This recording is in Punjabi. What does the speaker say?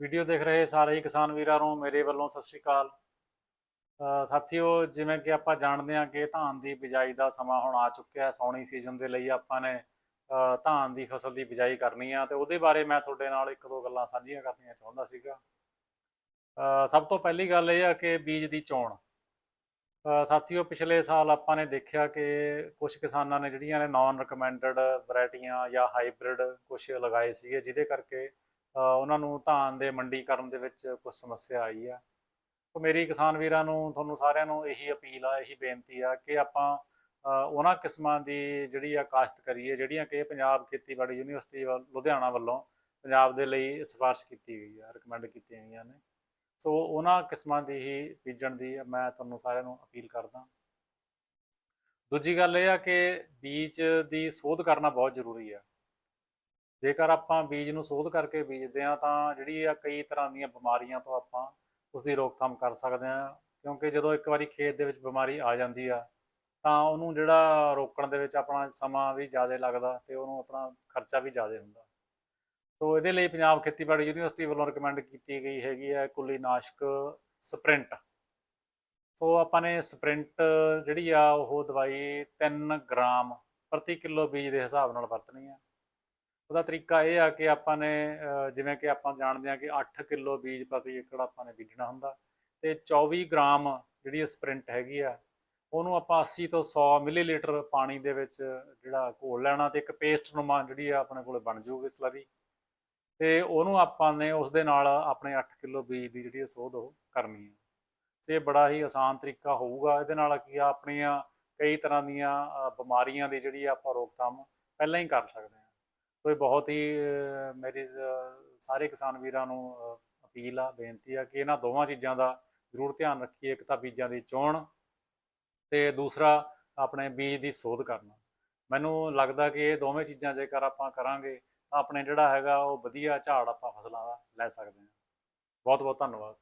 ਵੀਡੀਓ ਦੇਖ ਰਹੇ ਸਾਰੇ ਹੀ ਕਿਸਾਨ ਵੀਰਾਂ ਨੂੰ ਮੇਰੇ ਵੱਲੋਂ ਸਤਿ ਸ਼੍ਰੀ ਅਕਾਲ। ਸਾਥੀਓ, ਜਿਵੇਂ ਕਿ ਆਪਾਂ ਜਾਣਦੇ ਹਾਂ ਕਿ ਧਾਨ ਦੀ ਬਿਜਾਈ ਦਾ ਸਮਾਂ ਹੁਣ ਆ ਚੁੱਕਿਆ ਹੈ ਸੌਣੀ ਸੀਜ਼ਨ ਦੇ ਲਈ ਆਪਾਂ ਨੇ ਧਾਨ ਦੀ ਫਸਲ ਦੀ ਬਿਜਾਈ ਕਰਨੀ ਆ ਤੇ ਉਹਦੇ ਬਾਰੇ ਮੈਂ ਤੁਹਾਡੇ ਨਾਲ ਇੱਕ ਦੋ ਗੱਲਾਂ ਸਾਂਝੀਆਂ ਕਰਨੀਆਂ ਚਾਹੁੰਦਾ ਸੀਗਾ। ਸਭ ਤੋਂ ਪਹਿਲੀ ਗੱਲ ਇਹ ਆ ਕਿ ਬੀਜ ਦੀ ਚੋਣ। ਸਾਥੀਓ, ਪਿਛਲੇ ਸਾਲ ਆਪਾਂ ਨੇ ਦੇਖਿਆ ਕਿ ਕੁਝ ਕਿਸਾਨਾਂ ਨੇ ਜਿਹੜੀਆਂ ਨੇ ਨਾਨ ਰეკਮੈਂਡਡ ਵੈਰਾਈਟੀਆਂ ਜਾਂ ਹਾਈਬ੍ਰਿਡ ਕੁਝ ਲਗਾਏ ਸੀਗੇ, ਜਿਹਦੇ ਕਰਕੇ ਉਹਨਾਂ ਨੂੰ ਧਾਨ ਦੇ ਮੰਡੀਕਰਨ ਦੇ ਵਿੱਚ ਕੁਝ ਸਮੱਸਿਆ ਆਈ ਆ। ਸੋ ਮੇਰੀ ਕਿਸਾਨ ਵੀਰਾਂ ਨੂੰ, ਤੁਹਾਨੂੰ ਸਾਰਿਆਂ ਨੂੰ ਇਹੀ ਅਪੀਲ ਆ, ਇਹੀ ਬੇਨਤੀ ਆ ਕਿ ਆਪਾਂ ਉਹਨਾਂ ਕਿਸਮਾਂ ਦੀ ਜਿਹੜੀ ਆ ਕਾਸ਼ਤ ਕਰੀਏ, ਜਿਹੜੀਆਂ ਕਿ ਪੰਜਾਬ ਖੇਤੀਬਾੜੀ ਯੂਨੀਵਰਸਿਟੀ ਵੱਲ- ਲੁਧਿਆਣਾ ਵੱਲੋਂ ਪੰਜਾਬ ਦੇ ਲਈ ਸਿਫਾਰਿਸ਼ ਕੀਤੀ ਗਈ ਆ ਰეკਮੈਂਡ ਕੀਤੀਆਂ ਗਈਆਂ ਨੇ। ਸੋ ਉਹਨਾਂ ਕਿਸਮਾਂ ਦੀ ਹੀ ਬੀਜਣ ਦੀ ਮੈਂ ਤੁਹਾਨੂੰ ਸਾਰਿਆਂ ਨੂੰ ਅਪੀਲ ਕਰਦਾ। ਦੂਜੀ ਗੱਲ ਇਹ ਆ ਕਿ ਬੀਜ ਦੀ ਸੋਧ ਕਰਨਾ ਬਹੁਤ ਜ਼ਰੂਰੀ ਆ। ਜੇਕਰ ਆਪਾਂ ਬੀਜ ਨੂੰ ਸੋਧ ਕਰਕੇ ਬੀਜਦੇ ਆ ਤਾਂ ਜਿਹੜੀ ਆ ਕਈ ਤਰ੍ਹਾਂ ਦੀਆਂ ਬਿਮਾਰੀਆਂ ਤੋਂ ਆਪਾਂ ਉਸ ਦੀ ਰੋਕਥਾਮ ਕਰ ਸਕਦੇ ਆ ਕਿਉਂਕਿ ਜਦੋਂ ਇੱਕ ਵਾਰੀ ਖੇਤ ਦੇ ਵਿੱਚ ਬਿਮਾਰੀ ਆ ਜਾਂਦੀ ਆ, ਤਾਂ ਉਹਨੂੰ ਜਿਹੜਾ ਰੋਕਣ ਦੇ ਵਿੱਚ ਆਪਣਾ ਸਮਾਂ ਵੀ ਜ਼ਿਆਦਾ ਲੱਗਦਾ ਤੇ ਉਹਨੂੰ ਆਪਣਾ ਖਰਚਾ ਵੀ ਜ਼ਿਆਦਾ ਹੁੰਦਾ। ਸੋ ਇਹਦੇ ਲਈ ਪੰਜਾਬ ਖੇਤੀਬਾੜੀ ਯੂਨੀਵਰਸਿਟੀ ਵੱਲੋਂ ਰეკਮੈਂਡ ਕੀਤੀ ਗਈ ਹੈਗੀ ਹੈ ਕੁਲੀਨਾਸ਼ਕ ਸਪ੍ਰਿੰਟ। ਸੋ ਆਪਾਂ ਨੇ ਸਪ੍ਰਿੰਟ ਜਿਹੜੀ ਆ ਉਹ ਦਵਾਈ 3 ਗ੍ਰਾਮ ਪ੍ਰਤੀ ਕਿਲੋ ਬੀਜ ਦੇ ਹਿਸਾਬ ਨਾਲ ਵਰਤਣੀ ਆ। ਉਹਦਾ ਤਰੀਕਾ ਇਹ ਆ ਕਿ ਆਪਾਂ ਨੇ ਜਿਵੇਂ ਕਿ ਆਪਾਂ ਜਾਣਦੇ ਹਾਂ ਕਿ 8 ਕਿਲੋ ਬੀਜ ਪ੍ਰਤੀ ਏਕੜ ਆਪਾਂ ਨੇ ਬੀਜਣਾ ਹੁੰਦਾ ਤੇ 24 ਗ੍ਰਾਮ ਜਿਹੜੀ ਸਪ੍ਰਿੰਟ ਹੈਗੀ ਆ, ਉਹਨੂੰ ਆਪਾਂ 80 ਤੋਂ 100 ਮਿਲੀਲੀਟਰ ਪਾਣੀ ਦੇ ਵਿੱਚ ਜਿਹੜਾ ਘੋਲ ਲੈਣਾ ਤੇ ਇੱਕ ਪੇਸਟ ਨੁਮਾ ਜਿਹੜੀ ਆ ਆਪਣੇ ਕੋਲੇ ਬਣ ਜੂਗੀ ਸਲਰੀ ਤੇ ਉਹਨੂੰ ਆਪਾਂ ਨੇ ਉਸ ਦੇ ਨਾਲ ਆਪਣੇ 8 ਕਿਲੋ ਬੀਜ ਦੀ ਜਿਹੜੀ ਆ ਸੋਧ ਉਹ ਕਰਨੀ ਹੈ ਤੇ ਇਹ ਬੜਾ ਹੀ ਆਸਾਨ ਤਰੀਕਾ ਹੋਊਗਾ। ਇਹਦੇ ਨਾਲ ਕੀ ਆ, ਆਪਣੀਆਂ ਕਈ ਤਰ੍ਹਾਂ ਦੀਆਂ ਬਿਮਾਰੀਆਂ ਦੀ ਜਿਹੜੀ ਆ ਆਪਾਂ ਰੋਕਥਾਮ ਪਹਿਲਾਂ ਹੀ ਕਰ ਸਕਦੇ ਹਾਂ। ਸੋ ਇਹ ਬਹੁਤ ਹੀ ਮੇਰੀ ਸਾਰੇ ਕਿਸਾਨ ਵੀਰਾਂ ਨੂੰ ਅਪੀਲ ਆ, ਬੇਨਤੀ ਆ ਕਿ ਇਹਨਾਂ ਦੋਵਾਂ ਚੀਜ਼ਾਂ ਦਾ ਜ਼ਰੂਰ ਧਿਆਨ ਰੱਖੀਏ, ਇੱਕ ਤਾਂ ਬੀਜਾਂ ਦੀ ਚੋਣ ਤੇ ਦੂਸਰਾ ਆਪਣੇ ਬੀਜ ਦੀ ਸੋਧ ਕਰਨਾ। ਮੈਨੂੰ ਲੱਗਦਾ ਕਿ ਇਹ ਦੋਵੇਂ ਚੀਜ਼ਾਂ ਜੇਕਰ ਆਪਾਂ ਕਰਾਂਗੇ, ਤਾਂ ਆਪਣੇ ਜਿਹੜਾ ਹੈਗਾ ਉਹ ਵਧੀਆ ਝਾੜ ਆਪਾਂ ਫਸਲਾਂ ਦਾ ਲੈ ਸਕਦੇ ਹਾਂ। ਬਹੁਤ ਬਹੁਤ ਧੰਨਵਾਦ।